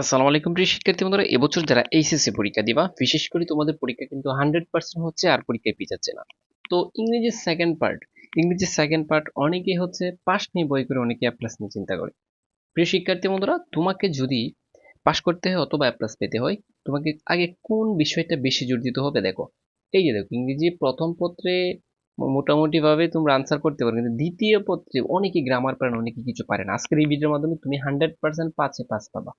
আসসালামু আলাইকুম প্রিয় শিক্ষার্থী বন্ধুরা, এবছর যারা এইচএসসি পরীক্ষা দিবা, বিশেষ করে তোমাদের পরীক্ষা কিন্তু হান্ড্রেড পার্সেন্ট হচ্ছে আর পরীক্ষায় পিছাচ্ছে না। তো ইংরেজির সেকেন্ড পার্ট ইংরেজির সেকেন্ড পার্ট অনেকেই হচ্ছে পাস নিয়ে বই করে অনেকে প্লাস নিয়ে চিন্তা করে। প্রিয় শিক্ষার্থী বন্ধুরা, তোমাকে যদি পাস করতে হয় অথবা প্লাস পেতে হয়, তোমাকে আগে কোন বিষয়টা বেশি জোর দিতে হবে দেখো। এই যে দেখো, ইংরেজি প্রথম পত্রে মোটামুটি ভাবে তোমরা আনসার করতে পারো, কিন্তু দ্বিতীয় পত্রে অনেকে গ্রামার পারে না অনেকে কিছু পারে না। আজকের এই ভিডিওর মাধ্যমে তুমি হান্ড্রেড পার্সেন্ট পাঁচে পাস পাবা।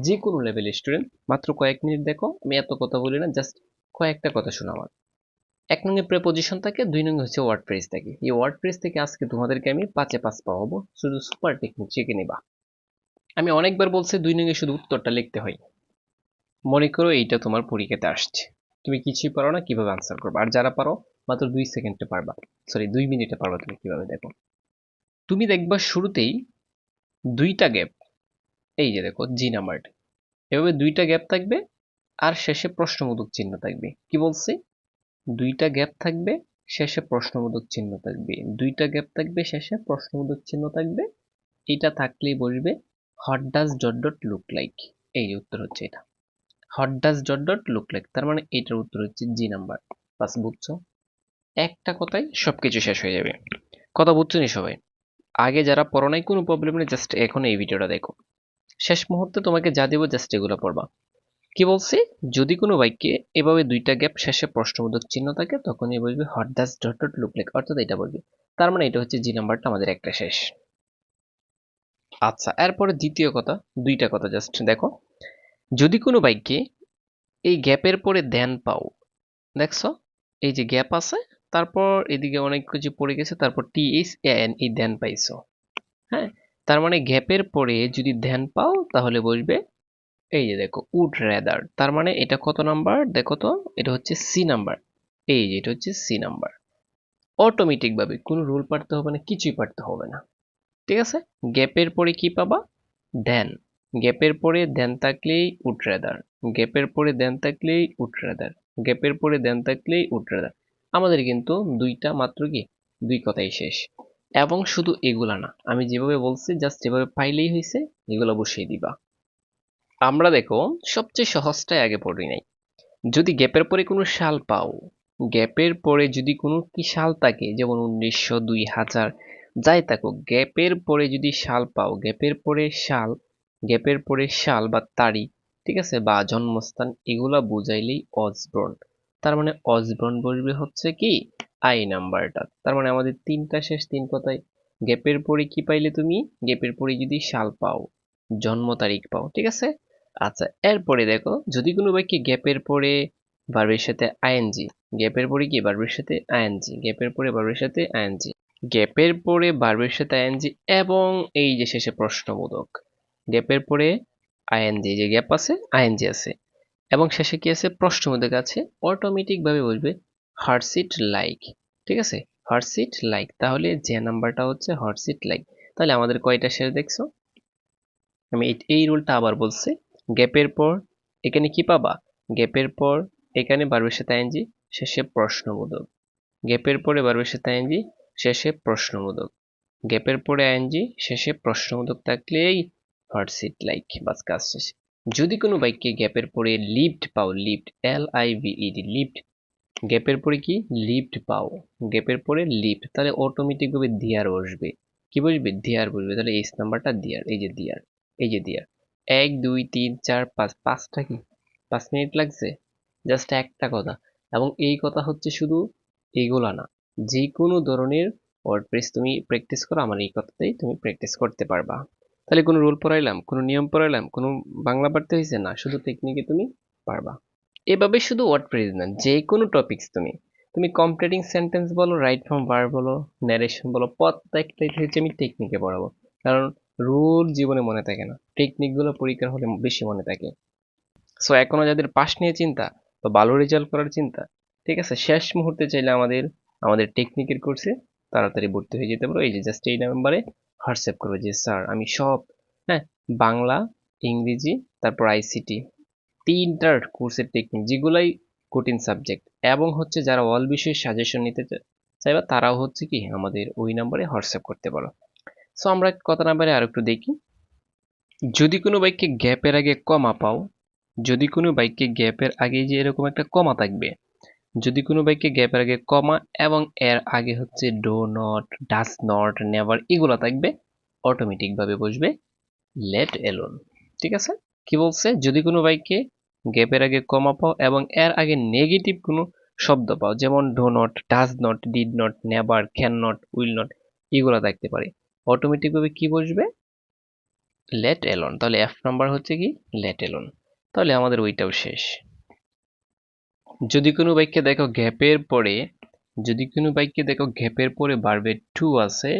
যে কোনো লেভেল স্টুডেন্ট মাত্র কয়েক মিনিট দেখো, আমি এত কথা বলি না জাস্ট কয়েকটা কথা শোনো আমার। এক নঙ্গে প্রেপোজিশন থাকে, দুই নঙ্গে হচ্ছে ওয়ার্ড প্রেস থাকে। এই ওয়ার্ড প্রেস থেকে আজকে তোমাদেরকে আমি পাঁচে পাঁচ পাওয়াবো, শুধু সুপার টেকনিক চেকে নিবা। আমি অনেকবার বলছি, দুই নঙ্গে শুধু উত্তরটা লিখতে হয়। মনে করো এইটা তোমার পরীক্ষাতে আসছে। তুমি কিছুই পারো না, কীভাবে আনসার করবে? আর যারা পারো, মাত্র দুই সেকেন্ডে পারবা। সরি দুই মিনিটে পারবা তুমি কীভাবে দেখো। তুমি দেখবা শুরুতেই দুইটা গ্যাপ এই যে দেখো জি নাম্বারটা এভাবে দুইটা গ্যাপ থাকবে আর শেষে প্রশ্নবোধক চিহ্ন থাকবে। কি বলছি? দুইটা গ্যাপ থাকবে, শেষে প্রশ্নবোধক চিহ্ন থাকবে। দুইটা গ্যাপ থাকবে, শেষে প্রশ্নবোধক চিহ্ন থাকবে। এটা থাকলেই বলবে what does dot dot look like এই উত্তর হচ্ছে এটা। What does dot dot look like তার মানে এটার উত্তর হচ্ছে জি নাম্বার বাস, বুঝছ? একটা কথাই সবকিছু শেষ হয়ে যাবে। কথা বুঝছ নি সবাই? আগে যারা পড়ো নাই, কোনো প্রবলেম নেই জাস্ট এখন এই ভিডিওটা দেখো। শেষ মুহূর্তে তোমাকে যা দেবো জাস্ট এগুলো পড়বা। কি বলছি? যদি কোনো বাক্যে এভাবে দুইটা গ্যাপ শেষে প্রশ্নবোধক চিহ্ন থাকে, তখনই বলবে what does dot dot look like অর্থাৎ এটা বলবে। তার মানে এটা হচ্ছে জি নাম্বারটা আমাদের একটা শেষ। আচ্ছা এরপরে দ্বিতীয় কথা, দুইটা কথা জাস্ট দেখো। যদি কোনো বাক্যে এই গ্যাপের পরে দেন পাও, দেখছ? এই যে গ্যাপ আছে, তারপর এদিকে অনেক কিছু পড়ে গেছে, তারপর টি এইচ এন এই দেন পাইছো। হ্যাঁ? তার মানে গ্যাপের পরে যদি ধ্যান পাও, তাহলে বসবে। এই যে দেখো উড রেদার তার মানে এটা কত নাম্বার দেখো তো, এটা হচ্ছে সি নাম্বার এই যে এটা হচ্ছে সি নাম্বার অটোমেটিক ভাবে, কোনো রুল পারতে হবে না, কিছুই পারতে হবে না। ঠিক আছে? গ্যাপের পরে কি পাবা? ধ্যান গ্যাপের পরে ধ্যান থাকলেই উড রেদার গ্যাপের পরে ধ্যান থাকলেই উড রেদার গ্যাপের পরে ধ্যান থাকলেই উড রেদার আমাদের কিন্তু দুইটা মাত্র কি? দুই কথাই শেষ। এবং শুধু এগুলা না, আমি যেভাবে বলছি জাস্ট যেভাবে পাইলেই হয়েছে এগুলো বসিয়ে দিবা। আমরা দেখো, সবচেয়ে সহজটাই আগে পড়ি নাই। যদি গ্যাপের পরে কোনো সাল পাও, গ্যাপের পরে যদি কোনো কি সাল থাকে, যেমন উনিশশো দুই হাজার, যাই থাকুক, গ্যাপের পরে যদি সাল পাও, গ্যাপের পরে সাল, গ্যাপের পরে সাল বা তারিখ, ঠিক আছে, বা জন্মস্থান, এগুলা বুঝাইলেই অজব্রন তার মানে অজব্রন বলবে হচ্ছে কি আই নাম্বারটা তার মানে আমাদের তিনটা শেষ, তিন কথায়? গ্যাপের পরে কি পাইলে তুমি? গ্যাপের পরে যদি সাল পাও, জন্ম তারিখ পাও, ঠিক আছে? আচ্ছা এরপরে দেখো, যদি কোনো বাক্যে গ্যাপের পরে বার্বের সাথে আইএনজি গ্যাপের পরে কি? বার্বের সাথে আইএনজি গ্যাপের পরে বার্বের সাথে আইএনজি গ্যাপের পরে বার্বের সাথে আইএনজি এবং এই যে শেষে প্রশ্নবোধক, গ্যাপের পরে আইএনজি যে গ্যাপ আছে আইএনজি আছে, এবং শেষে কি আছে? প্রশ্নবোধক আছে অটোমেটিক ভাবে বলবে হার্টসিট লাইক ঠিক আছে? হার্টসিট লাইক তাহলে যে নাম্বারটা হচ্ছে হার্টসিট লাইক তাহলে আমাদের কয়টা শেষ দেখছ? আমি এই রুলটা আবার বলছি। গ্যাপের পর এখানে কি পাবা? গ্যাপের পর এখানে বারবের সাথে আইনজি শেষে প্রশ্নবোধক। গ্যাপের পরে বারবের সাথে আইনজি শেষে প্রশ্নবোধক। গ্যাপের পরে আইনজি শেষে প্রশ্নবোধক থাকলেই হার্টসিট লাইক বাস কাজ শেষ। যদি কোনো বাক্যে গ্যাপের পরে লিফট পাও লিফট এল আই ভি ভিইডি লিফট গ্যাপের পরে কি? লিফট পাও। গ্যাপের পরে লিফট। তাহলে অটোমেটিক ভাবে দিয়ার বসবে। কি বসবে? দিয়ার বসবে। তাহলে এইচ নাম্বারটা দিয়ার। এই যে দিয়ার। এই যে দিয়ার। এক, দুই, তিন, চার, পাঁচ। পাঁচটা কি? পাঁচ মিনিট লাগছে? জাস্ট একটা কথা। এবং এই কথা হচ্ছে শুধু এইগুলা না। যে কোনো ধরনের ওয়ার্ডপ্রেস তুমি প্র্যাকটিস করো, আমার এই কথাতেই তুমি প্র্যাকটিস করতে পারবা। তাহলে কোনো রুল পড়াইলাম, কোনো নিয়ম পড়াইলাম, কোনো বাংলা পড়তে হয়েছে না, শুধু টেকনিকে তুমি পারবা। এভাবে শুধু ওয়ার্ডপ্রেস না, যে কোনো টপিকস তুমি। তুমি কমপ্লিটিং সেন্টেন্স বলো রাইট ফর্ম বার বলো ন্যারেশন বলো প্রত্যেকটাই হচ্ছে আমি টেকনিকে পড়াবো। কারণ রুল জীবনে মনে থাকে না টেকনিকগুলো পরীক্ষার হলে বেশি মনে থাকে। সো এখনও যাদের পাস নিয়ে চিন্তা বা ভালো রেজাল্ট করার চিন্তা, ঠিক আছে? শেষ মুহূর্তে চাইলে আমাদের আমাদের টেকনিকের কোর্সে তাড়াতাড়ি ভর্তি হয়ে যেতে পারো। এই যে জাস্ট এই নাম্বারে হোয়াটসঅ্যাপ করব যে স্যার আমি সব হ্যাঁ বাংলা, ইংরেজি, তারপর আইসিটি তিনটার কোর্সের টেকনিক যেগুলাই কঠিন সাবজেক্ট এবং হচ্ছে যারা অল বিষয়ে সাজেশন নিতে চাইবা তারাও হচ্ছে কি আমাদের ওই নাম্বারে হোয়াটসঅ্যাপ করতে পারো। সো আমরা কথা নাম্বারে আর একটু দেখি। যদি কোনো বাইককে গ্যাপের আগে কমা পাও, যদি কোনো বাইককে গ্যাপের আগে যে এরকম একটা কমা থাকবে, যদি কোনো বাইককে গ্যাপের আগে কমা এবং এর আগে হচ্ছে do not does not never এগুলো থাকবে অটোমেটিকভাবে বসবে লেট এলোন ঠিক আছে? কি বলছে? যদি কোনো বাইককে গ্যাপের আগে কমা পাও এবং এর আগে নেগেটিভ কোনো শব্দ পাও, যেমন do not does not did not never can not will not এগুলো থাকতে পারে। অটোমেটিকভাবে কি বসবে? লেট এলন তাহলে এফ নাম্বার হচ্ছে কি? লেট এলন তাহলে আমাদের ওইটাও শেষ। যদি কোনো বাইককে দেখো গ্যাপের পরে, যদি কোনো বাইককে দেখো গ্যাপের পরে বাড়বে টু আছে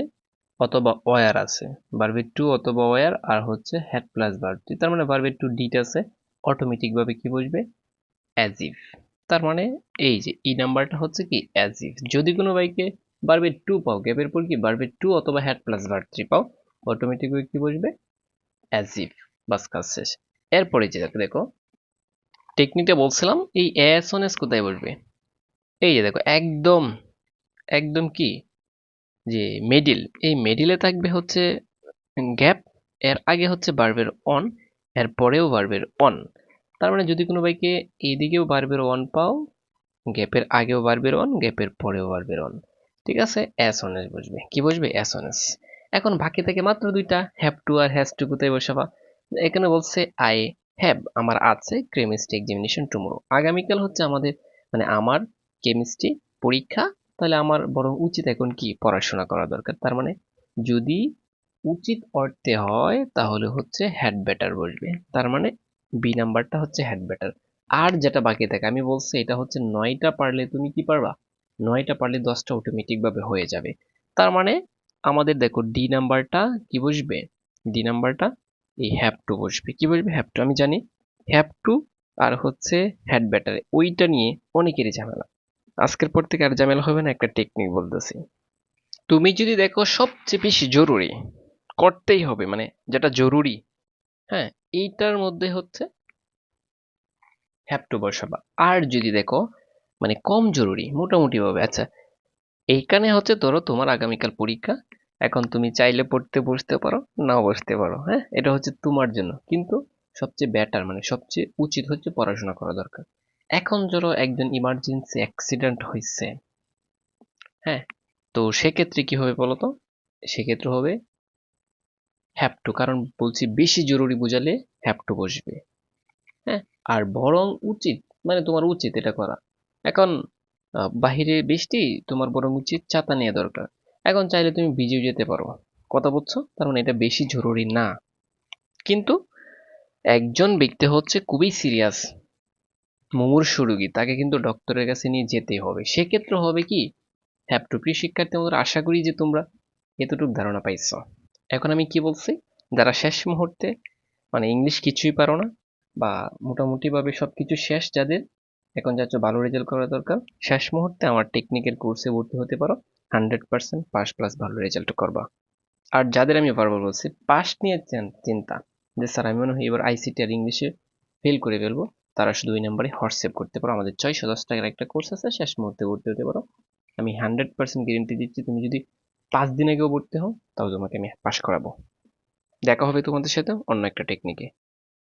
অথবা ওয়ার আছে। বাড়বে টু অথবা ওয়ার আর হচ্ছে হেড প্লাস বার্ব তার মানে বাড়বে টু ডিট আছে। অটোমেটিকভাবে কি বসবে? অ্যাজিভ তার মানে এই যে ই নাম্বারটা হচ্ছে কি অ্যাজিভ যদি কোনো বাইকে বাড়বে টু পাও গ্যাপের পর কি বাড়বে টু অথবা হেড প্লাস বার্ব থ্রি পাও অটোমেটিকভাবে কি বসবে? অ্যাজিভ বাস কাজ শেষ। এরপরে যে দেখো টেকনিকটা বলছিলাম, এই এস অন এস কোথায় বসবে? এই যে দেখো, একদম একদম কি? যে মিডিল এই মিডিলে থাকবে হচ্ছে গ্যাপ এর আগে হচ্ছে বার্বের অন এর পরেও বার্বের অন তার মানে যদি কোনো বাইকে এইদিকেও বার্বের অন পাও গ্যাপের আগেও বার্বের অন গ্যাপের পরেও বার্বের অন ঠিক আছে? অন এস বসবে। কি বসবে? অন এস এখন বাকি থেকে মাত্র দুইটা হ্যাভ টু আর হ্যাজ টু কোথায় বসাবা? এখানে বলছে আই হ্যাভ আমার আছে কেমিস্ট্রি এক্সামিনেশন টুমোরো আগামীকাল হচ্ছে আমাদের মানে আমার কেমিস্ট্রি পরীক্ষা। তাহলে আমার বরং উচিত এখন কি? পড়াশোনা করা দরকার। তার মানে যদি উচিত অর্থে হয়, তাহলে হচ্ছে হ্যাড ব্যাটার বসবে তার মানে বি নাম্বারটা হচ্ছে হ্যাড ব্যাটার আর যেটা বাকি থাকে, আমি বলছি এটা হচ্ছে নয়টা পারলে তুমি কি পারবা? নয়টা পারলে দশটা অটোমেটিকভাবে হয়ে যাবে। তার মানে আমাদের দেখো ডি নাম্বারটা কি বসবে? ডি নাম্বারটা এই হ্যাপ টু বসবে। কি বসবে? হ্যাপ টু আমি জানি হ্যাপ টু আর হচ্ছে হ্যাড ব্যাটারে ওইটা নিয়ে অনেকেরই ঝামেলা। আজকের পর থেকে আর ঝামেলা হবে না, একটা টেকনিক বলতেছি। তুমি যদি দেখো সবচেয়ে বেশি জরুরি করতেই হবে মানে যেটা জরুরি হ্যাঁ এইটার মধ্যে হচ্ছে হ্যাভ টু বসাবা। আর যদি দেখো মানে কম জরুরি মোটামুটি ভাবে আচ্ছা এইখানে হচ্ছে ধরো তোমার আগামীকাল পরীক্ষা, এখন তুমি চাইলে পড়তে বসতে পারো, নাও বসতে পারো হ্যাঁ এটা হচ্ছে তোমার জন্য। কিন্তু সবচেয়ে বেটার মানে সবচেয়ে উচিত হচ্ছে পড়াশোনা করা দরকার। এখন ধরো একজন ইমার্জেন্সি অ্যাক্সিডেন্ট হয়েছে হ্যাঁ তো সেক্ষেত্রে কি হবে বলতো? সেক্ষেত্রে হবে হ্যাভ টু কারণ বলছি বেশি জরুরি বোঝালে হ্যাভ টু বসবে। হ্যাঁ আর বরং উচিত মানে তোমার উচিত এটা করা। এখন বাহিরে বৃষ্টি, তোমার বরং উচিত ছাতা নেওয়া দরকার। এখন চাইলে তুমি ভিজেও যেতে পারো। কথা বলছো? তার মানে এটা বেশি জরুরি না। কিন্তু একজন ব্যক্তি হচ্ছে খুবই সিরিয়াস মুমূর্ষু রোগী, তাকে কিন্তু ডক্টরের কাছে নিয়ে যেতে হবে। সেক্ষেত্রে হবে কি? হ্যাভ টু শিক্ষার্থী আমাদের আশা করি যে তোমরা এতটুকু ধারণা পাইছ। এখন আমি কি বলছি? যারা শেষ মুহূর্তে মানে ইংলিশ কিছুই পারো না, বা মোটামুটিভাবে সব কিছু শেষ যাদের, এখন যাচ্ছ ভালো রেজাল্ট করা দরকার, শেষ মুহূর্তে আমার টেকনিকের কোর্সে ভর্তি হতে পারো হান্ড্রেড পার্সেন্ট পাস প্লাস ভালো রেজাল্ট করবা। আর যাদের আমি বারবার বলছি পাস নিয়ে চিন্তা, যে স্যার আমি মনে হয় এবার আইসিটি আর ইংলিশে ফেল করে ফেলব, তারা শুধু ওই নাম্বারে হোয়াটসঅ্যাপ করতে পারো। আমাদের ছয়শো দশ টাকার একটা কোর্স আছে, শেষ মুহূর্তে ভর্তি হতে পারো। আমি হান্ড্রেড পার্সেন্ট গ্যারেন্টি দিচ্ছি, তুমি যদি পাঁচ দিন আগেও ভর্তি হও, তাও তোমাকে আমি পাশ করাবো। দেখা হবে তোমাদের সাথে অন্য একটা টেকনিকে